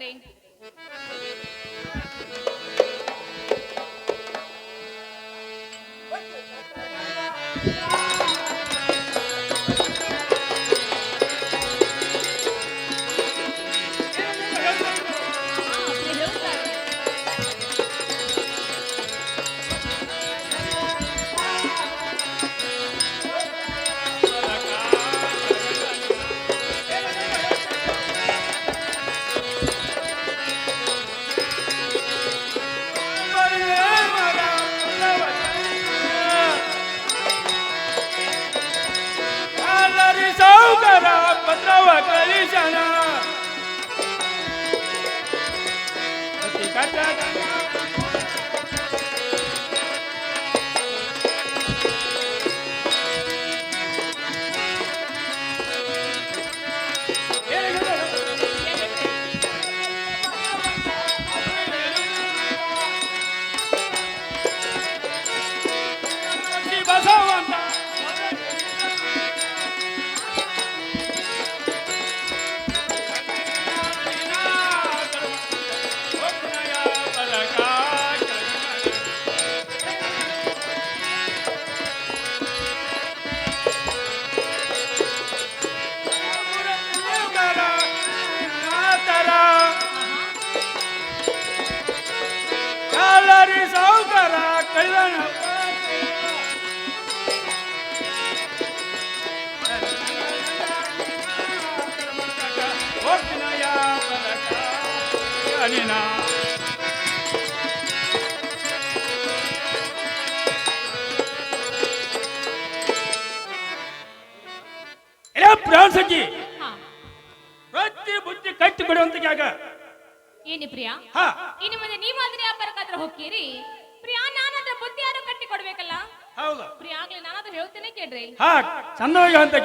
ದೇವ್ರೆ Ova kraljica nam! ಕೈದಾಣ ಪ್ರಾಣ ಸಖಿ ಪ್ರತಿ ಬುದ್ಧಿ ಕಟ್ಟಿ ಬಿಡುವಂತ ಜಾಗ. ಏನಿ ಪ್ರಿಯಾ? ಇನ್ನು ಮುಂದೆ ನೀವಾದ್ರೆ ವ್ಯಾಪಾರಕ್ಕಾದ್ರೆ ಹೋಗ್ತೀರಿ? ಬುದ್ಧಿ ಯಾರು ಕಟ್ಟಿ ಕೊಡ್ಬೇಕಲ್ಲ ಹೌದು. ಪ್ರಿಯ ನಾನು ಅದು ಹೇಳ್ತೇನೆ ಕೇಳ್ರಿ. ಹಾ ಚಂದವಾಗಿ ಅಂತ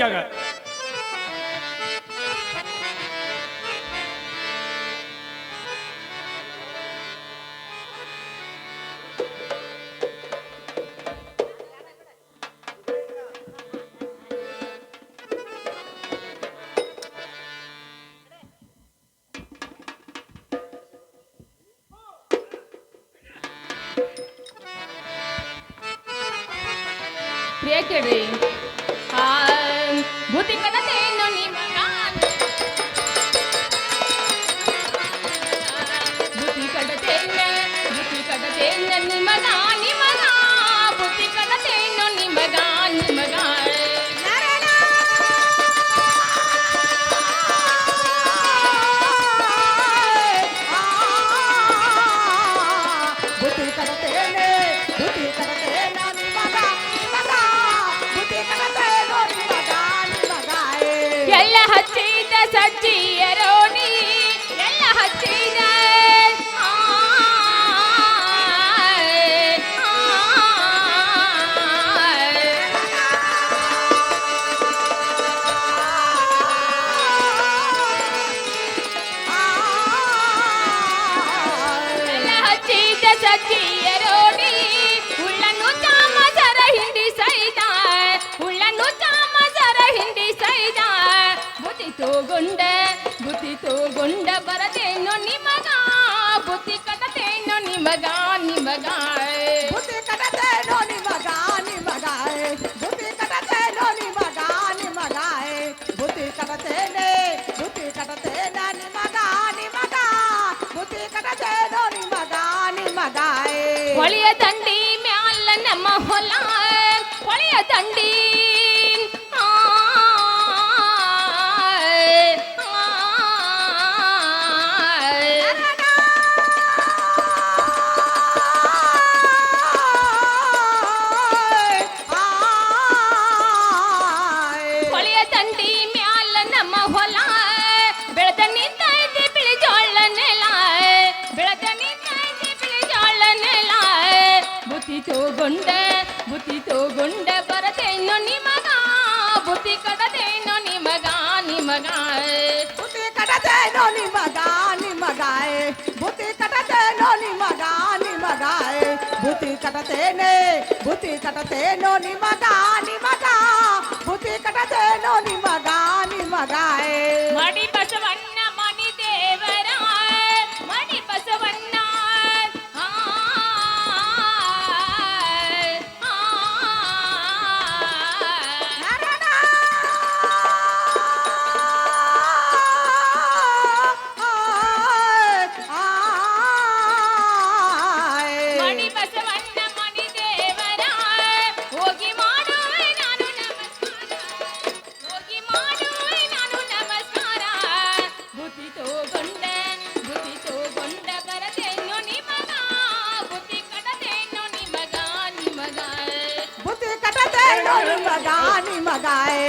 ಪ್ರಿಯ ಕೇಳಿ ಭೂತಿ ಕಣತೆ ನೀ சற்றியர ಬರಿತು ಗುಂಡ ಬರದೇನು ನಿಮಗ ಬುದ್ಧಿ ಕಡದೇನು ನಿಮಗ ನಿಮಗ ಕಟತೇನೆ ಬುತ್ತಿ ಕಟತೇನೋ ನಿಮಗ ನಿಮಗ ಬುತ್ತಿ ಕಟತೇನೋ ನಿಮಗ ನಿಮಗ ಮಾಡಿ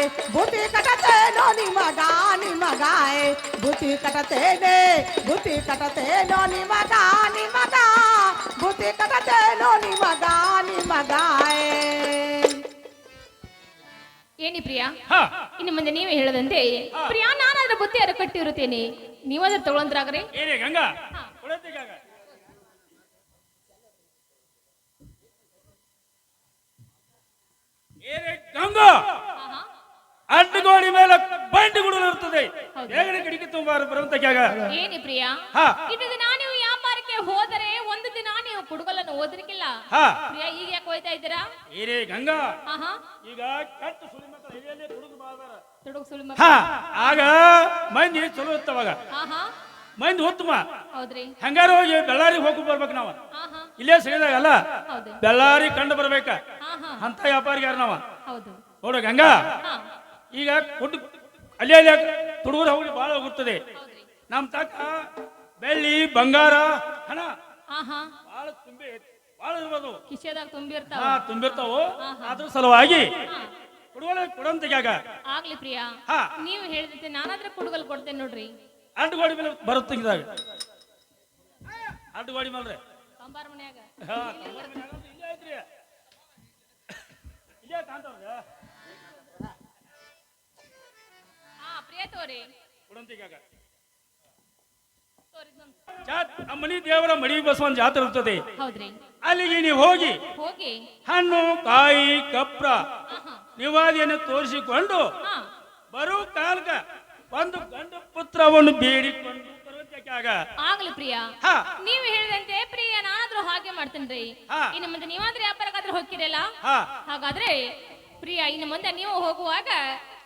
ನಿಮಗ ಬುತ್ತಿ ಕಟತೇನೋ ನಿಮಗ ನಿಮಗಾಯ್ ಬುತ್ತಿ ಕಟತೇನೆ ಬುತ್ತಿ ಕಟತೇನೋ ನಿಮಗ ನಿಮಗ. ಬುತ್ತಿ ಕಟತೇನೋ ನಿಮಗ ನಿಮಗಾಯ್ ಏನಿ ಪ್ರಿಯಾ? ಹಾ. ಇನ್ನು ಮುಂದೆ ನೀವೇ ಹೇಳದಂತೆ ಪ್ರಿಯಾ ಬುತ್ತಿ ಬುತ್ತಿಯಾರ ಕಟ್ಟಿರುತ್ತೇನೆ? ನೀವಾದ್ರ ತಗೊಳಂದ್ರಾಗ್ರಿ. ಏನೇ ಗಂಗಾ? ಏನೇ ಗಂಗಾ. ಅಡ್ಡಗೋಡಿ ಮೇಲೆ ಬಂಡಿ ಗುಡಲು ಇರ್ತದೆ ಹೌದು. ಬೇಗನೆ ತುಂಬಾರು ತುಂಬ ಜಾಗ. ಏನಿ ಪ್ರಿಯಾ? ಇದು ದಿನ ನೀವು ವ್ಯಾಪಾರಕ್ಕೆ ಹೋದರೆ ಒಂದು ದಿನ ನೀವು ಕುಡುಗಲನ್ನು ಓದರಿಕಿಲ್ಲ ಪ್ರಿಯ ಈಗ ಯಾಕೆ ಹೋಯ್ತಾ ಇದ್ದೀರಾ? ಏರೇ ಗಂಗಾ. ಈಗ ಕಟ್ಟು ಸುಳಿ ಮಕ್ಕಳ ಹಿರಿಯಲ್ಲಿ ತುಡುಗು ಬಾಳ್ದಾರ. ತುಡುಗು ಸುಳಿ ಹಾ. ಆಗ ಮಂದಿ ಚಲೋ ಇತ್ತವಾಗ ಮಂದಿ ಉತ್ತಮ ಹೌದ್ರಿ. ಹಂಗಾರ ಹೋಗಿ ಬೆಳ್ಳಾರಿ ಹೋಗಿ ಬರ್ಬೇಕು ನಾವ. ಇಲ್ಲೇ ಸಿಗದಾಗಲ್ಲ ಅಲ್ಲ. ಬೆಳ್ಳಾರಿ ಕಂಡು ಬರ್ಬೇಕ. ಅಂತ ವ್ಯಾಪಾರಿಗಾರ ನಾವ. ಹೌದು. ನೋಡು ಗಂಗಾ. ಈಗ ಕೊಟ್ಟು ಅಲ್ಲಿ ಅಲ್ಲಿ ತುಡುಗರು ಹೋಗಿ ಬಹಳ ಹೋಗುತ್ತದೆ ನಮ್ಮ ನಮ್ ತಕ್ಕ ಬೆಳ್ಳಿ ಬಂಗಾರ ಹಣ. ಬಹಳ ತುಂಬಿ ಬಹಳ ಇರ್ಬೋದು. ಕಿಶೆದಾಗ ತುಂಬಿರ್ತಾವ. ಹಾ ತುಂಬಿರ್ತಾವು. ಅದ್ರ ಸಲುವಾಗಿ ಹಾ. ಕುಡುಗಲ ಕೊಡಂತಗ್ಯಾಗ ಆಗ್ಲಿ ಪ್ರಿಯಾ. ಹಾ. ನೀವು ಹೇಳಿದಂತೆ ನಾನಾದ್ರೆ ಕುಡುಗಲ್ ಕೊಡ್ತೇನೆ ನೋಡ್ರಿ. ಅಡ್ಡಗೋಡಿ ಮೇಲೆ ಬರುತ್ತೆ ಇದಾಗ ಅಡ್ಡಗೋಡಿ ಮೇಲೆ ಕಂಬಾರ ಮನ್ಯಾಗ. ಹಾ ಇಲ್ಲೇ ಐತ್ರಿ ಇಲ್ಲೇ ಕಾಣ್ತಾವ್ರಿ. ತೋರಿ. ಕೊಡಂತಿಗ್ಯಾಗ ತೋರಿ ಇದೊಂದ್- ಜಾತ್ ಆ ಮನಿ ದೇವರ ಮಡಿ ಬಸವನ್ ಜಾತ್ರೆ ಇರ್ತದೆ. ಹೌದ್ರಿ. ಅಲ್ಲಿಗೆ ನೀವು ಹೋಗಿ ಹೋಗಿ. ಹಣ್ಣು ಕಾಯಿ ಕಪ್ರ ನಿವಾದಿಯನ್ನು ತೋರಿಸಿಕೊಂಡು ಬರು ಕಾಲಕ ಒಂದು ಗಂಡು ಪುತ್ರವನ್ನು ಬೇಡಿಕೊಂಡು ಪ್ರಿಯ ಆಗ್ಲಿ ಪ್ರಿಯಾ. ನೀವು ಹೇಳಿದಂತೆ ಪ್ರಿಯ ನಾನಾದ್ರೂ ಹಾಗೆ ಮಾಡ್ತೇನ್ರಿ. ಇನ್ನು ಮುಂದೆ ನೀವಾದ್ರೆ ವ್ಯಾಪಾರಕ್ಕಾದ್ರೂ ಹೋಗ್ತಿರಲ್ಲ? ಹಾಗಾದ್ರೆ ಪ್ರಿಯ ಇನ್ನು ಮುಂದೆ ನೀವು ಹೋಗುವಾಗ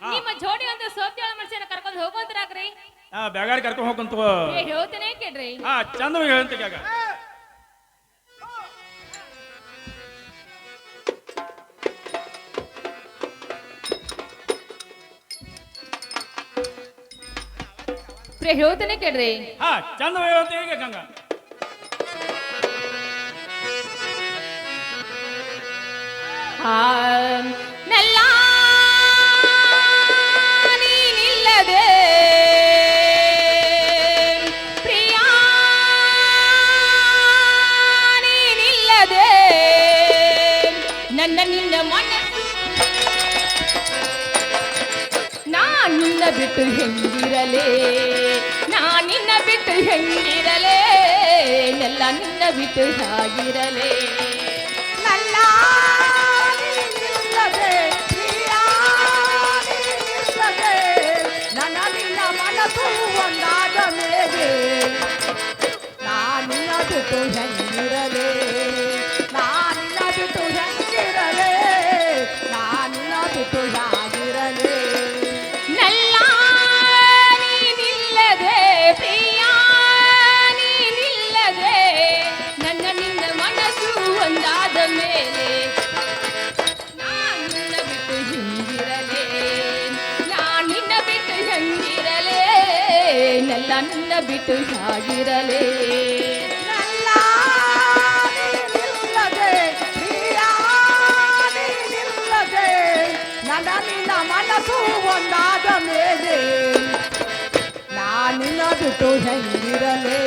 ನಿಮ್ಮ ಜೋಡಿ ಒಂದು ಸೋಪ್ಯಾಳ ಮನುಷ್ಯನ ಕರ್ಕೊಂಡು ಹೋಗುವಂತರಾಗ್ರಿ ಆ ಬ್ಯಾಗಾಡಿ ಕರ್ಕೊಂಡು ಹೋಗಂತ ಏ ಹೇಳ್ತೇನೆ ಕೇಳ್ರಿ ಹಾ ಚಂದವಾಗಿ ಹೇಳಂತಕ್ಕಾಗ ಪ್ರಿಯ ಹೇಳ್ತೇನೆ ಕೇಳ್ರಿ. ಹಾ ಚಂದ ಹೇಳಂತ ಹೇಗೆ ಗಂಗಾ? ಆ, ನೆಲ್ಲ ಬಿಟ್ಟು ಹಾಗಿರಲೇ ನನ್ನ ನೀನಿಲ್ಲದೆ, ಪ್ರಿಯಾ ನೀನಿಲ್ಲದೆ, ನನ್ನ ನಿನ್ನ ಬಿಟ್ಟು ಹಾಗಿರಲೇ ನನ್ನ ನೀನಿಲ್ಲದೆ, ಪ್ರಿಯಾ ನೀನಿಲ್ಲದೆ, ನನ್ನ ನಿನ್ನ ಮನಸ್ಸು ಒಂದಾದ ಮೇಲೆ ನಾನಿನ ಬಿಟ್ಟು ಹೆಂಗಿರಲೇ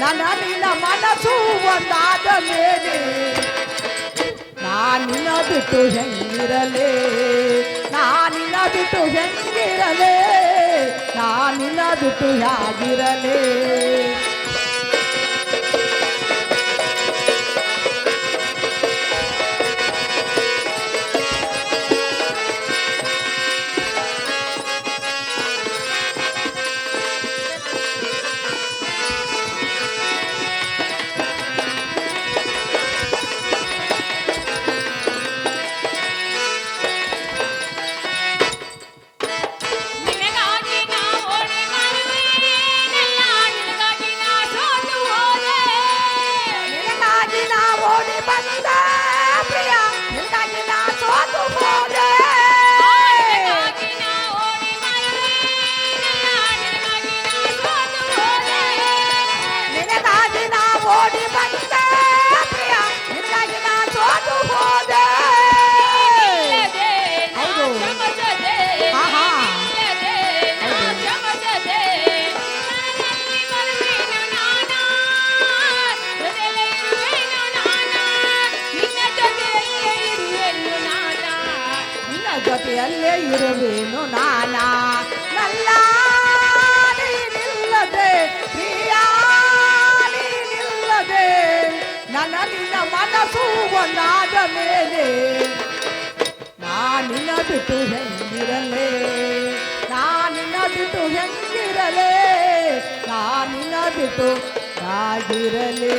ನನ್ನ ನಿನ್ನ ಮನಸ್ಸು ಒಂದಾದ ಮೇಲೆ ನಾನಿನ ಬಿಟ್ಟು ಹೆಂಗಿರಲೇ ನಾನಿನ ಬಿಟ್ಟು ಹೆಂಗಿರಲೇ ನಾನಿನ ಬಿಟ್ಟು ಯಾಗಿರಲೇ ಇರುವೇನು ನಾನಾ ನಲ್ಲ ನಿಲ್ಲದೆ ಪ್ರಿಯ ನಿಲ್ಲದೆ ನನ್ನ ನಿನ್ನ ಮನಸ್ಸು ಒಂದಾದ ಮೇಲೆ ನಾನಿನ ಬಿಟ್ಟು ಹೆಂಗಿರಲೇ ನಾನಿನ ಬಿಟ್ಟು ಹೆಂಗಿರಲೇ ನಾನಿನ ಬಿಟ್ಟು ಆಗಿರಲೇ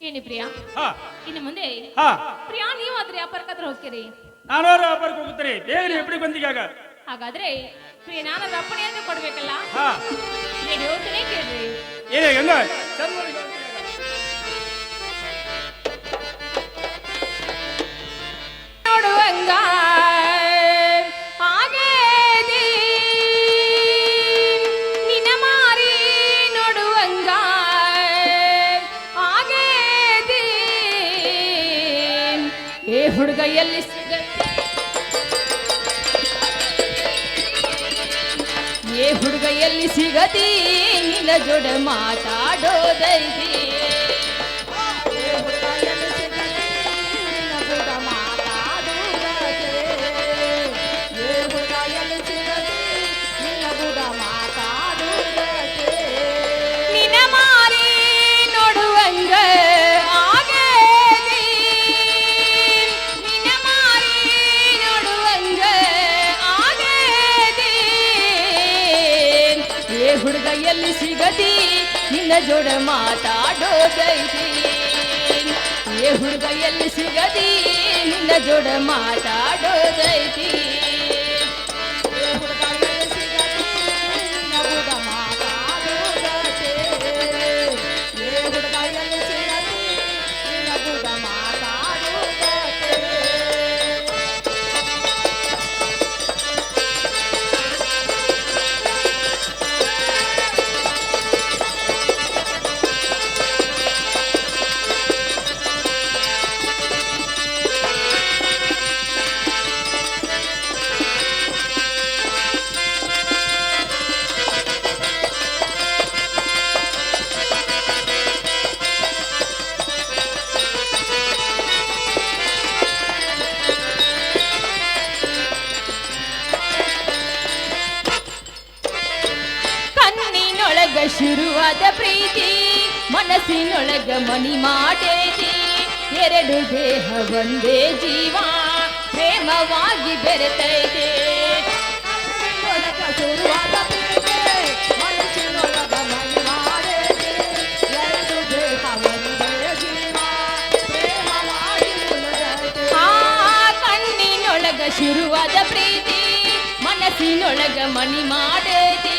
ಏನಿ ಪ್ರಿಯಾ ಹಾ ಇನ್ನು ಮುಂದೆ ಹಾ ಪ್ರಿಯಾ ನೀವಾದ್ರೆ ವ್ಯಾಪಾರಕ್ಕಾದ್ರೆ ಹೋಗ್ತೀರಿ? ನಾನು ವ್ಯಾಪಾರಕ್ಕೆ ಹೋಗುತ್ತೇನೆ ಬೇಗನೆ ಎಪ್ಪಡಿ ಬಂದಿಗಾಗ. ಹಾಗಾದ್ರೆ ನಾನು ಅಪ್ಪಣೆ ಅಂತ ಕೊಡ್ಬೇಕಲ್ಲ? ಹಾ. ಹೋಗ್ತಾನೆ ಕೇಳ್ರಿ. ಏನೇ ಗಂಗ ಚಂದ. ನೋಡುವಂಗ ಎಲ್ಲಿ ಸಿಗತಿ ನಿನ್ನ ಜೋಡ ಮಾತಾಡೋದೈತಿ ಸಿಗದಿ ನಿನ್ನ ಜೋಡ ಮಾತಾಡೋದೈತಿ. ಏ ಹುಡುಗ ಎಲ್ಲಿ ಸಿಗದಿ ನಿನ್ನ ಜೋಡ ಮಾತಾಡೋದೈತಿ. ಶುರುವಾದ ಪ್ರೀತಿ, ಮನಸ್ಸಿನೊಳಗ ಮನಿ ಮಾಡೇತಿ ಎರಡು ದೇಹ ಒಂದೇ ಜೀವ, ಪ್ರೇಮವಾಗಿ ಬೆರೆತೈತೆ. ಆ ಕಣ್ಣಿನೊಳಗ ಶುರುವಾದ ಪ್ರೀತಿ, ಮನಸ್ಸಿನೊಳಗ ಮನಿ ಮಾಡೇತಿ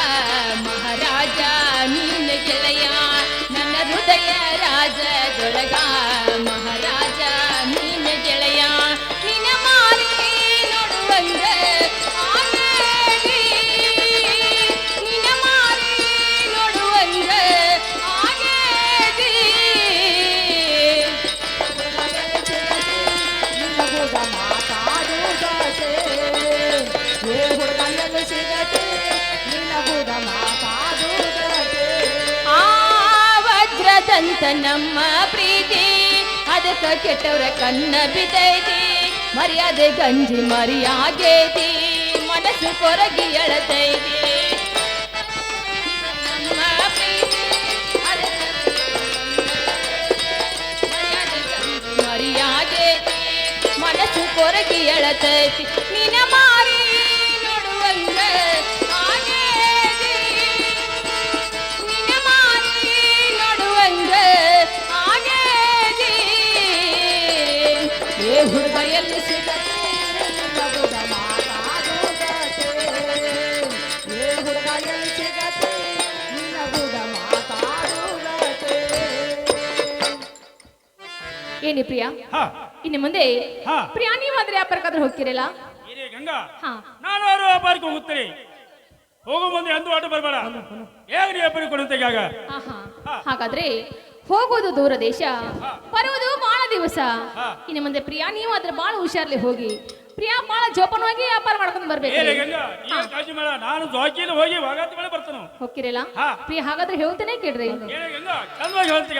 ನಮ್ಮ ಪ್ರೀತಿ. ಅದಕ್ಕ ಕೆಟ್ಟವರ ಕಣ್ಣ ಬಿದ್ದೈತಿ. ಮರ್ಯಾದೆ ಗಂಜಿ ಮರಿಯಾಗೈತಿ. ಮನಸ್ಸು ಕೊರಗಿ ಎಳತೈತಿ. ಮರಿಯಾಗೈತಿ. ಮನಸ್ಸು ಕೊರಗಿ ಎಳತೈತಿ. ನಿನ ಏನಿ ಪ್ರಿಯಾ? ಹಾ. ಇನ್ನು ಮುಂದೆ. ಪ್ರಿಯಾ ನೀವಾದ್ರೆ ವ್ಯಾಪಾರಕ್ಕಾದ್ರೂ ಹೋಗ್ತಿರಲ್ಲ? ಗಂಗಾ ನಾನು ಅವರು ವ್ಯಾಪಾರಕ್ಕೆ ಹೋಗುತ್ತೇನೆ. ಹೋಗೋ ಮುಂದೆ ಎಂದು ಆಟ ಬರಬೇಡ. ಹೇಗೆ ನೀವು ವ್ಯಾಪಾರಕ್ಕೆ ಕೊಡುತ್ತೆ. ಹಾಗಾದ್ರೆ ಹೋಗೋದು ದೂರ ದೇಶ ಬರುವುದು ಬಹಳ ದಿವಸ. ಇನ್ನು ಮುಂದೆ ಪ್ರಿಯಾ ನೀವು ಅದ್ರ ಬಹಳ ಹುಷಾರ್ಲಿ ಹೋಗಿ. ಪ್ರಿಯಾ ಬಹಳ ಜೋಪಾನವಾಗಿ ವ್ಯಾಪಾರ ಮಾಡ್ಕೊಂಡು ಬರ್ಬೇಕು. ನಾನು ಜಾಕಿಲಿ ಹೋಗಿ ವಾಗಾತ ಮೇಲೆ ಬರ್ತಾನು. ಹೋಗ್ತಿರಲ್ಲ? ಹಾ. ಪ್ರಿಯಾ ಹಾಗಾದ್ರೆ ಹೇಳ್ತೇನೆ ಕೇಳ್ರಿ. ಚಂದವಾಗಿ ಹೇಳ್ತೀಗ